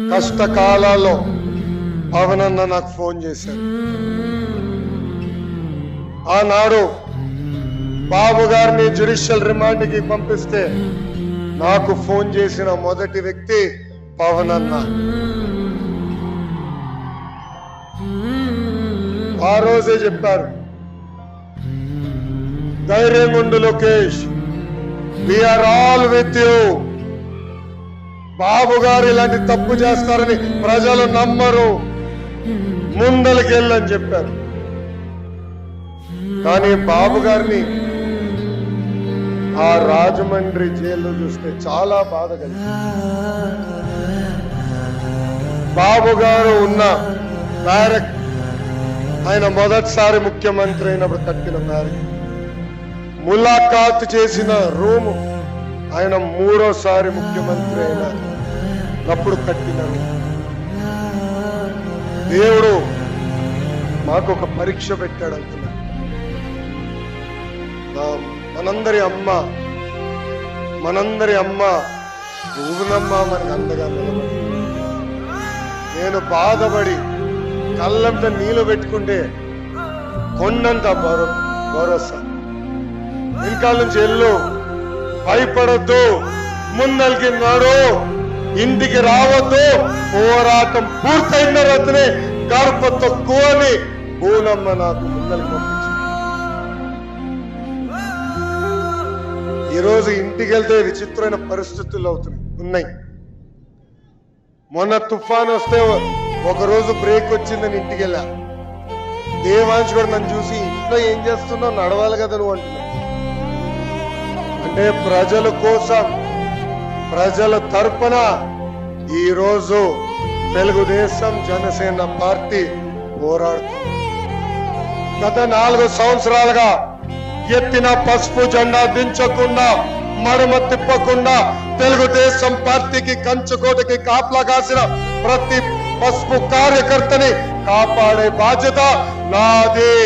కష్టకాలాల్లో పవన్ అన్న నాకు ఫోన్ చేశారు ఆనాడు బాబు గారిని జ్యుడిషియల్ రిమాండ్కి పంపిస్తే నాకు ఫోన్ చేసిన మొదటి వ్యక్తి పవన్ ఆ రోజే చెప్పారు ధైర్యం ఉండు Lokesh. We're all with you Babu garu ఇలాంటి తప్పు చేస్తారని ప్రజలు నమ్మరు. ముందలకెళ్ళని చెప్పారు. కానీ బాబు గారిని ఆ రాజమండ్రి జైల్లో చూస్తే చాలా బాధ కలిగింది. బాబు గారు ఉన్న బ్యారక్ ఆయన మొదటిసారి ముఖ్యమంత్రి అయినప్పుడు కట్టిన బ్యారక్. ములాఖాత్ చేసిన రూము ఆయన మూడోసారి ముఖ్యమంత్రి అయినప్పుడు అప్పుడు కట్టినాడు దేవుడు మాకు ఒక పరీక్ష పెట్టాడు అంటున్నాడు మనందరి అమ్మ మనందరి అమ్మ నువ్వునమ్మా మనకు అందగా నిలబడి నేను బాధపడి కళ్ళంత నీళ్ళు పెట్టుకుంటే కొండంత భరో భరోసా. వెనకాల నుంచి ఎల్లు భయపడద్దు. ముందలికి నాడు ఇంటికి రావద్దు. పోరాటం పూర్తయిన రతనే గడప తక్కువ అని బోనమ్మ నాకు ముందలికి పంపించింది. ఈరోజు ఇంటికి వెళ్తే విచిత్రమైన పరిస్థితులు అవుతున్నాయి. ఉన్నాయి. మొన్న తుఫాన్ వస్తే ఒక రోజు బ్రేక్ వచ్చిందని ఇంటికి వెళ్ళా దేవాంశ్ కూడా నన్ను చూసి ఇంట్లో ఏం చేస్తున్నావు? నడవాలి కదా నువ్వు అంటున్నా అంటే ప్రజల కోసం ప్రజల తరపున ఈ రోజు తెలుగుదేశం జనసేన పార్టీ పోరాడుతుంది. గత నాలుగు సంవత్సరాలుగా ఎత్తిన పసుపు జెండా దించకుండా మడమ తిప్పకుండా తెలుగుదేశం పార్టీకి కంచుకోటకి కాపలా కాసిన ప్రతి పసుపు కార్యకర్తని కాపాడే బాధ్యత నాది.